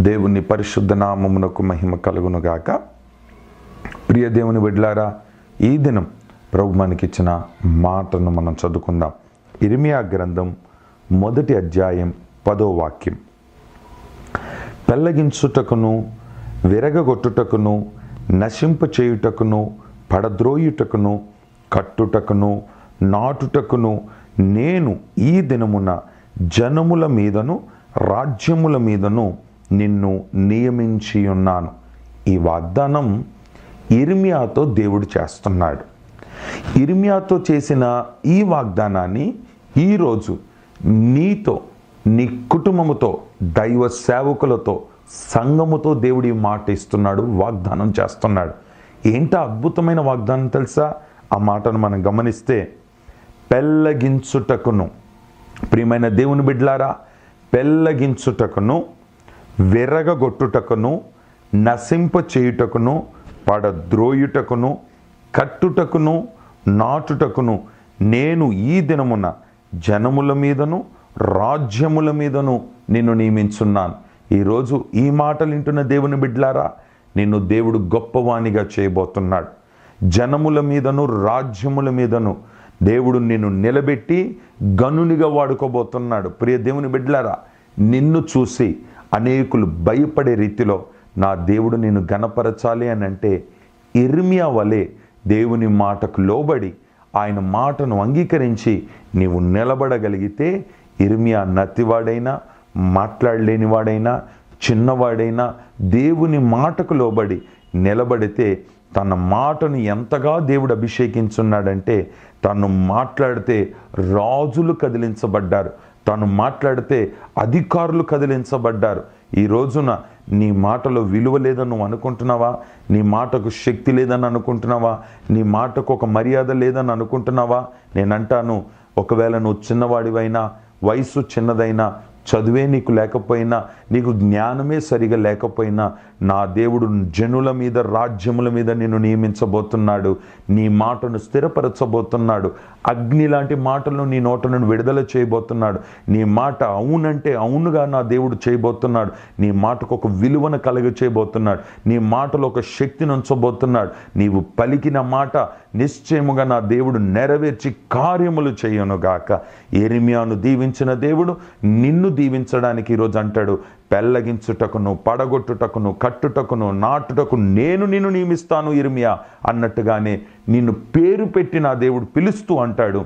దేవుని పరిశుద్ధ నామమునకు మహిమ కలుగునుగాక. ప్రియ దేవుని బిడ్లారా ఈ దినం ప్రభు మనకిచ్చిన మాటను మనం చదువుకుందాం. ఇరిమియా గ్రంథం మొదటి అధ్యాయం పదో వాక్యం. పెళ్ళగించుటకును విరగగొట్టుటకును నశింప చేయుటకును పడద్రోయుటకును కట్టుటకును నాటుటకును నేను ఈ దినమున జనముల మీదను రాజ్యముల మీదను నిన్ను నియమించి ఉన్నాను. ఈ వాగ్దానం ఇర్మియాతో దేవుడు చేస్తున్నాడు. ఇర్మియాతో చేసిన ఈ వాగ్దానాన్ని ఈరోజు నీతో నీ కుటుంబముతో దైవ సేవకులతో సంఘముతో దేవుడి మాట ఇస్తున్నాడు వాగ్దానం చేస్తున్నాడు. ఏంట అద్భుతమైన వాగ్దానం తెలుసా? ఆ మాటను మనం గమనిస్తే పెళ్ళగించుటకును ప్రియమైన దేవుని బిడ్లారా పెళ్ళగించుటకును విరగగొట్టుటకును నశింప చేయుటకును పడద్రోయుటకును కట్టుటకును నాటుటకును నేను ఈ దినమున జనముల మీదను రాజ్యముల మీదను నిన్ను నియమించున్నాను. ఈరోజు ఈ మాటలు వింటున్న దేవుని బిడ్లారా నిన్ను దేవుడు గొప్పవాణిగా చేయబోతున్నాడు. జనముల మీదను రాజ్యముల మీదను దేవుడు నిన్ను నిలబెట్టి గనునిగా వాడుకోబోతున్నాడు. ప్రియ దేవుని బిడ్లారా నిన్ను చూసి అనేకులు భయపడే రీతిలో నా దేవుడు నేను గనపరచాలి అని అంటే ఇర్మియా వలె దేవుని మాటకు లోబడి ఆయన మాటను అంగీకరించి నీవు నిలబడగలిగితే ఇర్మియా నతివాడైనా మాట్లాడలేనివాడైనా చిన్నవాడైనా దేవుని మాటకు లోబడి నిలబడితే తన మాటను ఎంతగా దేవుడు అభిషేకించున్నాడంటే తను మాట్లాడితే రాజులు కదిలించబడ్డారు. తను మాట్లాడితే అధికారులు కదిలించబడ్డారు. ఈ రోజున నీ మాటలో విలువ లేదని నువ్వు అనుకుంటున్నావా? నీ మాటకు శక్తి లేదని అనుకుంటున్నావా? నీ మాటకు ఒక మర్యాద లేదని అనుకుంటున్నావా? నేను అంటాను ఒకవేళ నువ్వు చిన్నవాడివైనా వయసు చిన్నదైనా చదువే నీకు లేకపోయినా నీకు జ్ఞానమే సరిగా లేకపోయినా నా దేవుడు జనుల మీద రాజ్యముల మీద నిన్ను నియమించబోతున్నాడు. నీ మాటను స్థిరపరచబోతున్నాడు. అగ్ని లాంటి మాటలను నీ నోట నుండి విడుదల చేయబోతున్నాడు. నీ మాట అవునంటే అవునుగా నా దేవుడు చేయబోతున్నాడు. నీ మాటకు ఒక విలువను కలుగ చేయబోతున్నాడు. నీ మాటలో ఒక శక్తిని ఉంచబోతున్నాడు. నీవు పలికిన మాట నిశ్చయముగా నా దేవుడు నెరవేర్చి కార్యములు చేయనుగాక. ఎరిమియాను దీవించిన దేవుడు నిన్ను దీవించడానికి ఈరోజు అంటాడు పెళ్ళగించుటకును పడగొట్టుటకును కట్టుటకును నాటుటకు నేను నిన్ను నియమిస్తాను ఇర్మియా అన్నట్టుగానే నిన్ను పేరు పెట్టి నా దేవుడు పిలుస్తూ అంటాడు.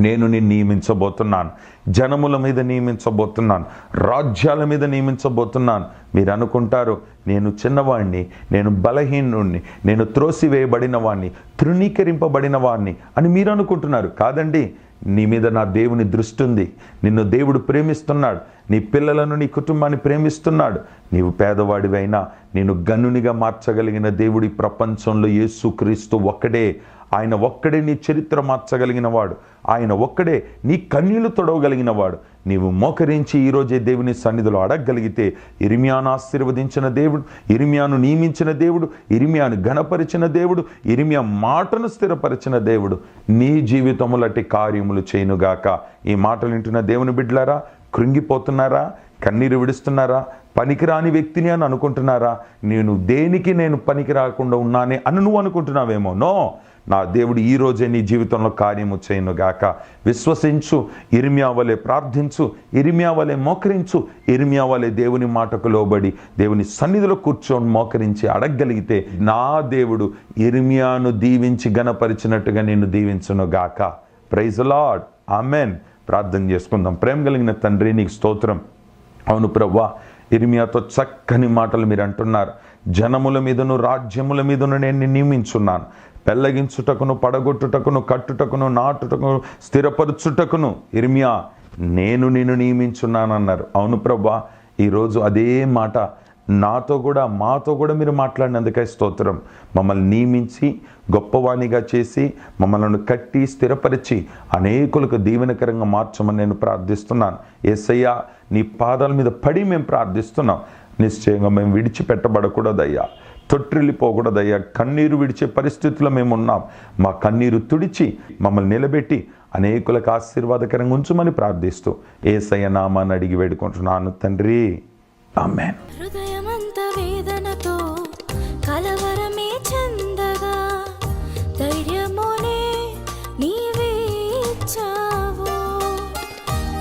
నేను నిన్ను నియమించబోతున్నాను జనముల మీద నియమించబోతున్నాను రాజ్యాల మీద నియమించబోతున్నాను. మీరు అనుకుంటారు నేను చిన్నవాణ్ణి నేను బలహీనుణ్ణి నేను త్రోసివేయబడిన వాణ్ణి తృణీకరింపబడిన వాణ్ణి అని మీరు అనుకుంటున్నారు. కాదండి నీ మీద నా దేవుని దృష్టి ఉంది. నిన్ను దేవుడు ప్రేమిస్తున్నాడు. నీ పిల్లలను నీ కుటుంబాన్ని ప్రేమిస్తున్నాడు. నీవు పేదవాడివైనా నేను గనునిగా మార్చగలిగిన దేవుడి ప్రపంచంలో యేసుక్రీస్తు ఒక్కడే. ఆయన ఒక్కడే నీ చరిత్ర మార్చగలిగిన వాడు ఆయన ఒక్కడే నీ కన్నీళ్ళు తొడవగలిగిన వాడు నీవు మోకరించి ఈరోజే దేవుని సన్నిధిలో అడగగలిగితే ఇరిమియాను ఆశీర్వదించిన దేవుడు ఇరిమియాను నియమించిన దేవుడు ఇరిమియాను గణపరిచిన దేవుడు ఇరిమియా మాటను స్థిరపరిచిన దేవుడు నీ జీవితములటి కార్యములు చేయనుగాక. ఈ మాటలు వింటున్న దేవుని బిడ్డలారా కృంగిపోతున్నారా? కన్నీరు విడుస్తున్నారా? పనికిరాని వ్యక్తిని అని అనుకుంటున్నారా? నేను దేనికి నేను పనికి రాకుండా ఉన్నానే అని నువ్వు అనుకుంటున్నావేమో? నో! నా దేవుడు ఈ రోజే నీ జీవితంలో కార్యము చేయనుగాక. విశ్వసించు ఇరిమియావలే ప్రార్థించు ఇరిమియా వలె మోకరించు ఇరిమియావలే దేవుని మాటకు లోబడి దేవుని సన్నిధిలో కూర్చొని మోకరించి అడగగలిగితే నా దేవుడు ఇరిమియాను దీవించి గణపరిచినట్టుగా నేను దీవించునుగాక. Praise Lord amen. ప్రార్థన చేసుకుందాం. ప్రేమ కలిగిన తండ్రి నీకు స్తోత్రం. అవును ప్రవ్వా ఇర్మియాతో చక్కని మాటలు మీరు అంటున్నారు. జనముల మీదను రాజ్యముల మీదను నేను నియమించున్నాను. పెళ్ళగించుటకును పడగొట్టుటకును కట్టుటకును నాటుటకును స్థిరపరుచుటకును ఇర్మియా నేను నిన్ను నియమించున్నానన్నారు. అవును ప్రభా ఈరోజు అదే మాట నాతో కూడా మాతో కూడా మీరు మాట్లాడినందుకే స్తోత్రం. మమ్మల్ని నియమించి గొప్పవాణిగా చేసి మమ్మల్ని కట్టి స్థిరపరిచి అనేకులకు దీవెనకరంగా మార్చమని నేను ప్రార్థిస్తున్నాను. ఏసయ్యా నీ పాదాల మీద పడి మేము ప్రార్థిస్తున్నాం. నిశ్చయంగా మేము విడిచిపెట్టబడకూడదయ్యా. తొట్టిల్లిపోకూడదయ్యా. కన్నీరు విడిచే పరిస్థితుల్లో మేము ఉన్నాం. మా కన్నీరు తుడిచి మమ్మల్ని నిలబెట్టి అనేకులకు ఆశీర్వాదకరంగా ఉంచుమని ప్రార్థిస్తూ ఏసయ్య నామాన్ని అడిగి వేడుకుంటున్నాను తండ్రి. ఆమెన్.